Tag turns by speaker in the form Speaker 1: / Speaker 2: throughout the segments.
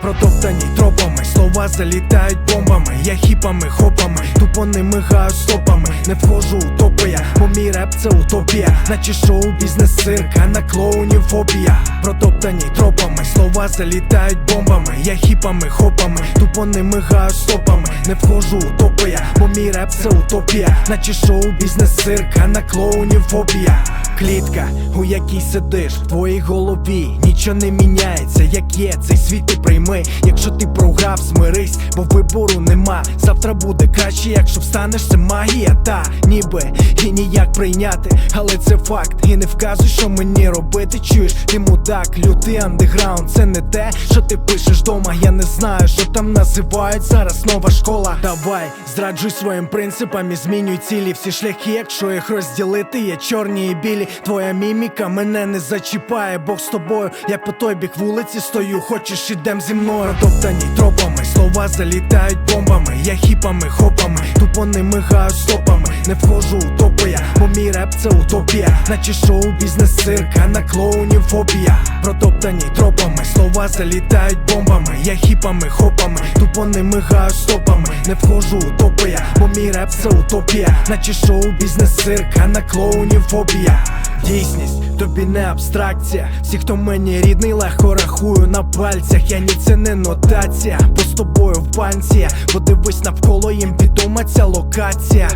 Speaker 1: Протоптані тропами, слова залітають бомбами, я хіпами, хопами, тупо не мигаю стопами, не вхожу у топи я, бо мій реп це утопія, наче шоу бізнес цирк, а на клоунів фобія. Протоптані тропами, слова залітають бомбами, я хіпами, хопами, тупо не мигаю стопами, не вхожу у топи я, бо мій реп це утопія, наче шоу бізнес цирк, а на клоунів фобія. Клітка, у якій сидиш, в твоїй голові нічого не міняється, як є цей світ ти прийми. Якщо ти програв, змирись, бо вибору нема. Завтра буде краще, якщо встанеш, це магія, та ніби і ніяк прийняти, але це факт. І не вказуй, що мені робити. Чуєш, ти мудак, лютий андеграунд, це не те, що ти пишеш дома. Я не знаю, що там називають зараз нова школа. Давай, зраджуй своїм принципам і змінюй цілі всі шляхи, якщо їх розділити, є чорні і білі. Твоя міміка мене не зачіпає, Бог з тобою. Я по той бік вулиці стою, хочеш ідем зі мною. Топтані тропами, слова залітають бомбами, я хіпами, хопами, тупо не мигаю стопами, не вхожу у топи я, бо мій реп це утопія, наче шоу бізнес цирк, а на клоунів фобія. Протоптані тропами, слова залітають бомбами, я хіпами, хопами, тупо не мигаю стопами, не вхожу у топи я, бо мій реп це утопія, наче шоу бізнес цирк, а на клоунів фобія. Дійсність, тобі не абстракція. Всі, хто мені рідний, легко рахую на пальцях. Я ні, це не нотація, бо з тобою в банці. Подивись навколо їм відома ця локація.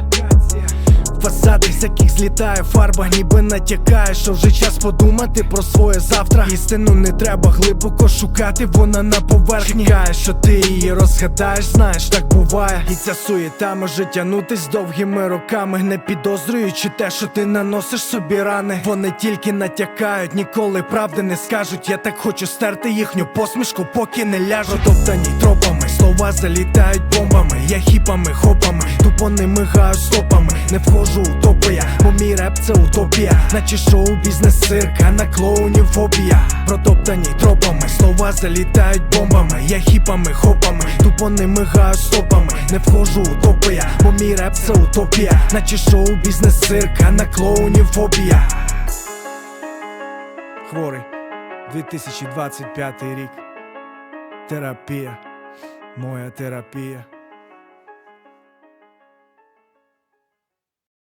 Speaker 1: Фасади, з яких злітає фарба, ніби натякає, що вже час подумати про своє завтра. Істину не треба глибоко шукати, вона на поверхні. Чекає, що ти її розгадаєш, знаєш, так буває. І ця суєта може тягнутись довгими роками, не підозрюючи те, що ти наносиш собі рани. Вони тільки натякають, ніколи правди не скажуть. Я так хочу стерти їхню посмішку, поки не ляжу. Топтані тропами, слова залітають бомбами, я хіпами, хопами, тупо не мигаю стопами, не вхожу у топи я, бо мій реп це утопія, наче шоу бізнес цирк, а на клоунів фобія. Протоптані тропами, слова залітають бомбами, я хіпами, хопами, тупо не мигаю стопами, не вхожу у топи я, бо мій реп це утопія, наче шоу бізнес цирк, а на клоунів фобія. Хворий. 2025 рік. Терапія, моя терапія.